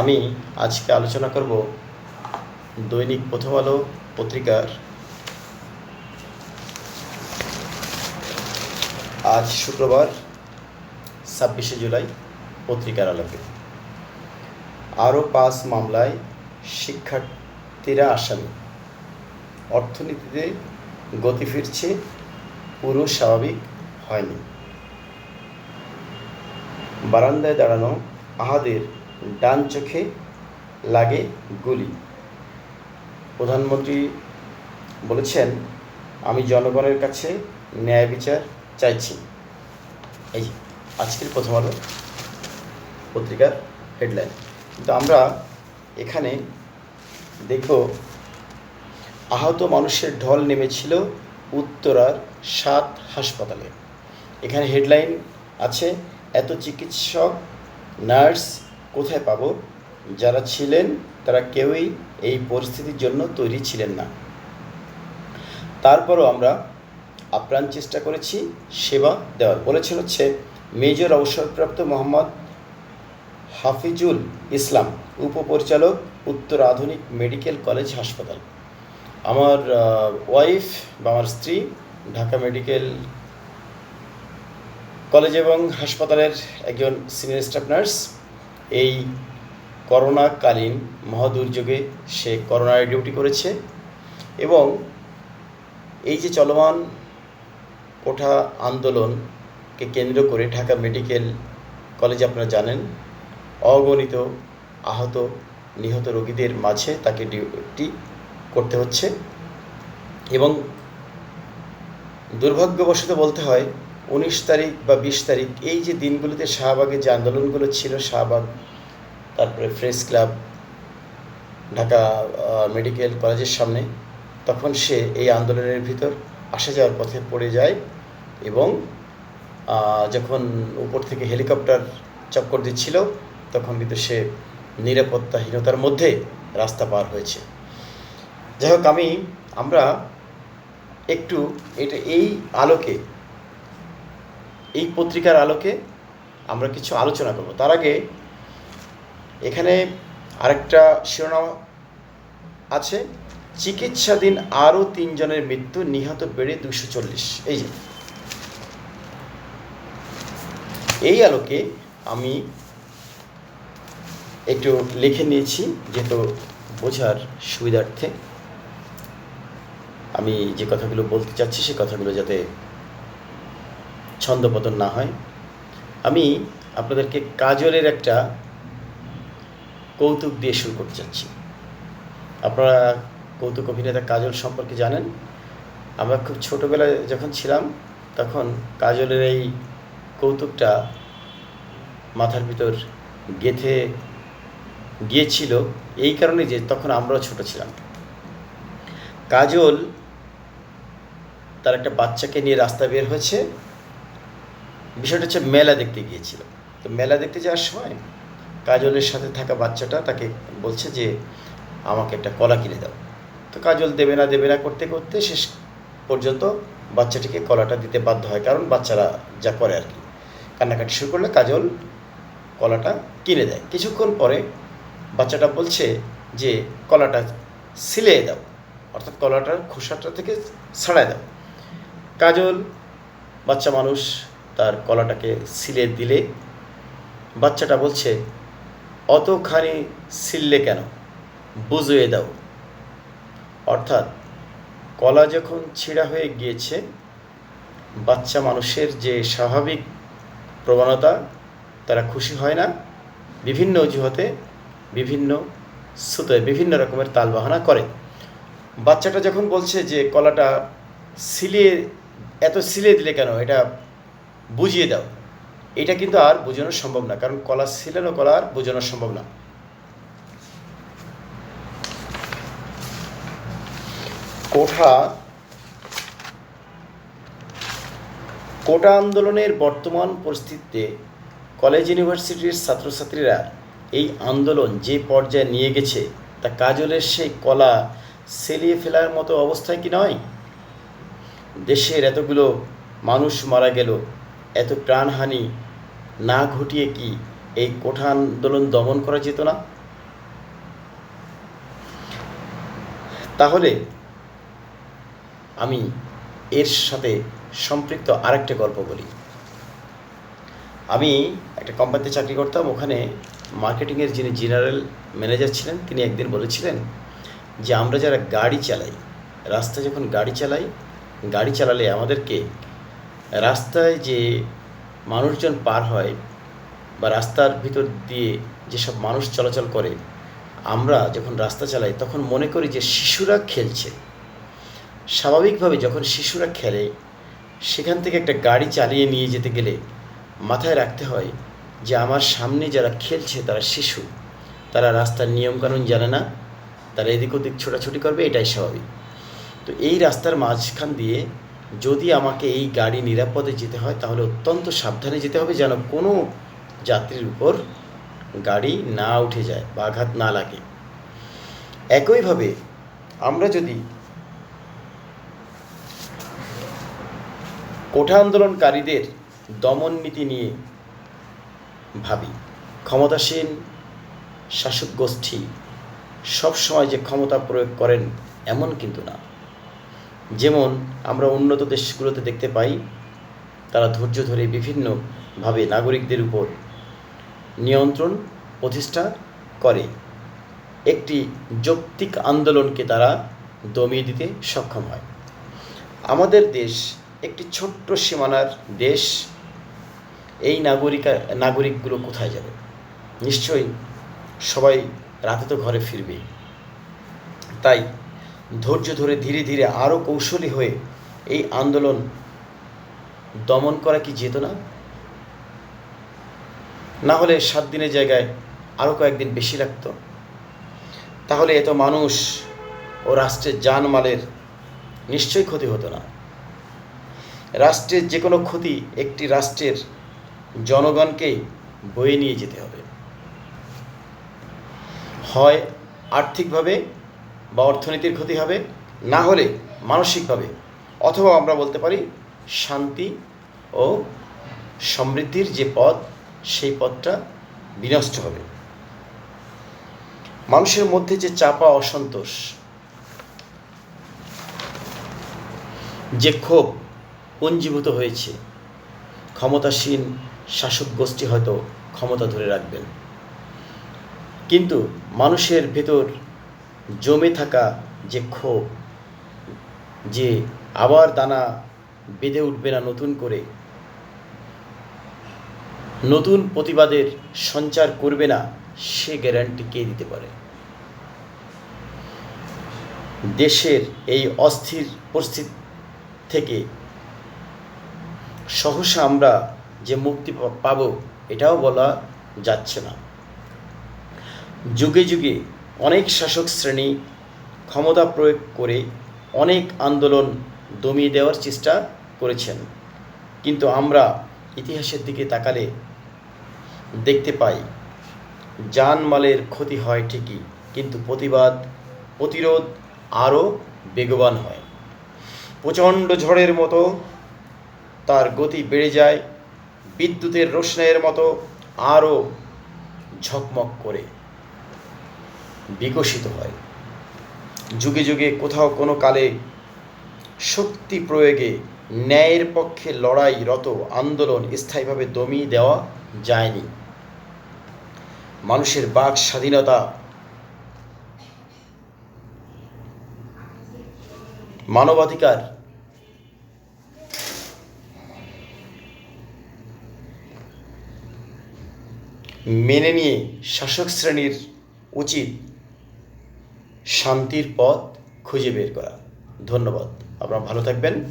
আমি আজকে আলোচনা করব দৈনিক প্রথম আলো পত্রিকার। আজ শুক্রবার, ছাব্বিশে জুলাই পত্রিকার আলোকে। আরও পাঁচ মামলায় শিক্ষার্থীরা আসামি। অর্থনীতিতে গতি ফিরছে, পুরো স্বাভাবিক হয়নি। বারান্দায় দাঁড়ানো আহাদের ডান চোখে লাগে গুলি। প্রধানমন্ত্রী বলেছেন, আমি জনগণের কাছে ন্যায় বিচার চাইছি। এই আজকের প্রথম আলো পত্রিকার হেডলাইন। কিন্তু আমরা এখানে দেখব, আহত মানুষের ঢল নেমেছিল উত্তরার সাত হাসপাতালে। এখানে হেডলাইন আছে, এত চিকিৎসক, নার্স কোথায় পাব? যারা ছিলেন, তারা কেউই এই পরিস্থিতির জন্য তৈরি ছিলেন না। তারপরও আমরা আপ্রাণ চেষ্টা করেছি সেবা দেওয়ার। বলেছেন হচ্ছে, মেজর অবসরপ্রাপ্ত মোহাম্মদ হাফিজুল ইসলাম, উপপরিচালক, উত্তর আধুনিক মেডিকেল কলেজ হাসপাতাল। আমার ওয়াইফ বা আমার স্ত্রী ঢাকা মেডিকেল কলেজ এবং হাসপাতালের একজন সিনিয়র স্টাফ নার্স এই করোনাকালীন মহাদুর্যোগে সে করোনায় ডিউটি করেছে এবং এই যে চলমান কোঠা আন্দোলনকে কেন্দ্র করে ঢাকা মেডিকেল কলেজে আপনারা জানেন, অগণিত আহত, নিহত রোগীদের মাঝে তাকে ডিউটি করতে হচ্ছে এবং দুর্ভাগ্যবশত বলতে হয় উনিশ তারিখ বা বিশ তারিখ, এই যে দিনগুলোতে শাহবাগের যে আন্দোলনগুলো ছিল, শাহবাগ, তারপরে প্রেস ক্লাব, ঢাকা মেডিকেল কলেজের সামনে, তখন সে এই আন্দোলনের ভিতর আসা যাওয়ার পথে পড়ে যায় এবং যখন উপর থেকে হেলিকপ্টার চক্কর দিচ্ছিল, তখন কিন্তু সে নিরাপত্তাহীনতার মধ্যে রাস্তা পার হয়েছে। যাই হোক, আমি, আমরা একটু এটা এই আলোকে এই পত্রিকার আলোকে আমরা কিছু আলোচনা করব। তার আগে এখানে আরেকটা শিরোনাম আছে, চিকিৎসাধীন আরও তিনজনের মৃত্যু, নিহত বেড়ে দুশো চল্লিশ। এই যে। এই আলোকে আমি একটু লিখে নিয়েছি, যেহেতু বোঝার সুবিধার্থে। আমি যে কথাগুলো বলতে চাচ্ছি, সে কথাগুলো যাতে ছন্দপতন না হয়। আমি আপনাদেরকে কাজলের একটা কৌতুক দিয়ে শুরু করতে চাচ্ছি। আপনারা কৌতুক অভিনেতা কাজল সম্পর্কে জানেন। আমরা খুব ছোটোবেলায় যখন ছিলাম, তখন কাজলের এই কৌতুকটা মাথার ভিতর গেথে গিয়েছিল। এই কারণে যে তখন আমরাও ছোট ছিলাম। কাজল তার একটা বাচ্চাকে নিয়ে রাস্তা বের হয়েছে। বিষয়টা হচ্ছে মেলা দেখতে গিয়েছিল। তো মেলা দেখতে যাওয়ার সময় কাজলের সাথে থাকা বাচ্চাটা তাকে বলছে যে, আমাকে একটা কলা কিনে দাও। তো কাজল দেবে না দেবে না করতে করতে শেষ পর্যন্ত বাচ্চাটিকে কলাটা দিতে বাধ্য হয়, কারণ বাচ্চারা যা করে আর কি। কান্নাকাটি শুরু করলে কাজল কলাটা কিনে দেয়। কিছুক্ষণ পরে বাচ্চাটা বলছে যে, কলাটা সিলে দাও, অর্থাৎ কলাটার খোসাটা থেকে ছাড়ায় দাও। কাজল, বাচ্চা মানুষ তার কলাটাকে সিলে দিলে বাচ্চাটা বলছে, অতখানি সিললে কেন? বুঝিয়ে দাও। অর্থাৎ কলা যখন ছিঁড়া হয়ে গিয়েছে, বাচ্চা মানুষের যে স্বাভাবিক প্রবণতা, তারা খুশি হয় না। বিভিন্ন অজুহাতে বিভিন্ন সুতোয় বিভিন্ন রকমের তালবাহানা করে। বাচ্চাটা যখন বলছে যে কলাটা সিলিয়ে, এত সিলিয়ে দিলে কেন? এটা বুঝিয়ে দাও। এটা কিন্তু আর বোঝানো সম্ভব না, কারণ কলা সিলানো কলা আর বোঝানো সম্ভব না। কোঠা কোটা আন্দোলনের বর্তমান পরিস্থিতিতে কলেজ ইউনিভার্সিটির ছাত্রছাত্রীরা এই আন্দোলন যে পর্যায়ে নিয়ে গেছে, তা কাজলের সেই কলা সেলিয়ে ফেলার মতো অবস্থায় কি নয়? দেশের এতগুলো মানুষ মারা গেল এত প্রাণহানি না ঘটিয়ে কি এই কোঠা আন্দোলন দমন করা যেত না? তাহলে আমি এর সাথে সম্পৃক্ত আরেকটা গল্প বলি। আমি একটা কোম্পানিতে চাকরি করতাম, ওখানে মার্কেটিংয়ের যিনি জেনারেল ম্যানেজার ছিলেন, তিনি একদিন বলেছিলেন যে, আমরা যারা গাড়ি চালাই, রাস্তায় যখন গাড়ি চালাই, গাড়ি চালালে আমাদেরকে রাস্তায় যে মানুষজন পার হয় বা রাস্তার ভিতর দিয়ে যেসব মানুষ চলাচল করে, আমরা যখন রাস্তা চালাই তখন মনে করি যে শিশুরা খেলছে। স্বাভাবিকভাবে যখন শিশুরা খেলে, সেখান থেকে একটা গাড়ি চালিয়ে নিয়ে যেতে গেলে মাথায় রাখতে হয় যে আমার সামনে যারা খেলছে তারা শিশু, তারা রাস্তার নিয়মকানুন জানে না, তারা এদিক ওদিক ছোটাছুটি করবে, এটাই স্বাভাবিক। তো এই রাস্তার মাঝখান দিয়ে যদি আমাকে এই গাড়ি নিরাপদে যেতে হয়, তাহলে অত্যন্ত সাবধানে যেতে হবে যেন কোনো যাত্রীর উপর গাড়ি না উঠে যায় বা আঘাত না লাগে। একইভাবে আমরা যদি কোঠা আন্দোলনকারীদের দমন নীতি নিয়ে ভাবি, ক্ষমতাসীন শাসক গোষ্ঠী সবসময় যে ক্ষমতা প্রয়োগ করেন, এমন কিন্তু না। যেমন আমরা উন্নত দেশগুলোতে দেখতে পাই, তারা ধৈর্য ধরে বিভিন্নভাবে নাগরিকদের উপর নিয়ন্ত্রণ প্রতিষ্ঠা করে। একটি যৌক্তিক আন্দোলনকে তারা দমিয়ে দিতে সক্ষম হয়। আমাদের দেশ একটি ছোট্ট সীমানার দেশ। এই নাগরিকা, নাগরিকগুলো কোথায় যাবে? নিশ্চয়ই সবাই রাতে তো ঘরে ফিরবে তাই ধৈর্য ধরে ধীরে ধীরে আরও কৌশলী হয়ে এই আন্দোলন দমন করা কি যেত না? না হলে সাত দিনের জায়গায় আরও কয়েকদিন বেশি লাগতো। তাহলে এত মানুষ ও রাষ্ট্রের জানমালের নিশ্চয়ই ক্ষতি হতো না। রাষ্ট্রের যে কোনো ক্ষতি একটি রাষ্ট্রের জনগণকেই বয়ে নিয়ে যেতে হবে। হয় আর্থিকভাবে বা অর্থনীতির ক্ষতি হবে, না হলে মানসিকভাবে, অথবা আমরা বলতে পারি শান্তি ও সমৃদ্ধির যে পথ, সেই পথটা বিনষ্ট হবে। মানুষের মধ্যে যে চাপা অসন্তোষ, যে ক্ষোভ পুঞ্জীভূত হয়েছে, ক্ষমতাসীন শাসক গোষ্ঠী হয়তো ক্ষমতা ধরে রাখবেন। কিন্তু মানুষের ভেতর জমে থাকা যে ক্ষোভ, যে আবার দানা বেঁধে উঠবে না নতুন করে, নতুন প্রতিবাদের সঞ্চার করবে না, সে গ্যারান্টি কে দিতে পারে? দেশের এই অস্থির পরিস্থিতি থেকে সহসা আমরা যে মুক্তি পাব, এটাও বলা যাচ্ছে না। যুগে যুগে অনেক শাসক শ্রেণি ক্ষমতা প্রয়োগ করে অনেক আন্দোলন দমিয়ে দেওয়ার চেষ্টা করেছেন। কিন্তু আমরা ইতিহাসের দিকে তাকালে দেখতে পাই জানমালের ক্ষতি হয় ঠিকই, কিন্তু প্রতিবাদ, প্রতিরোধ আরও বেগবান হয়। প্রচণ্ড ঝড়ের মতো তার গতি বেড়ে যায়, বিদ্যুতের রোশনাইয়ের মতো আরও ঝকমক করে। বিকশিত হয়। যুগে যুগে কোথাও কোনো কালে শক্তি প্রয়োগে ন্যায়ের পক্ষে লড়াইরত আন্দোলন স্থায়ীভাবে দমিয়ে দেওয়া যায়নি। মানুষের বাক স্বাধীনতা মানবাধিকার মেনে নিয়ে শাসক শ্রেণির উচিত শান্তির পথ খুঁজে বের করা। ধন্যবাদ। আপনারা ভালো থাকবেন।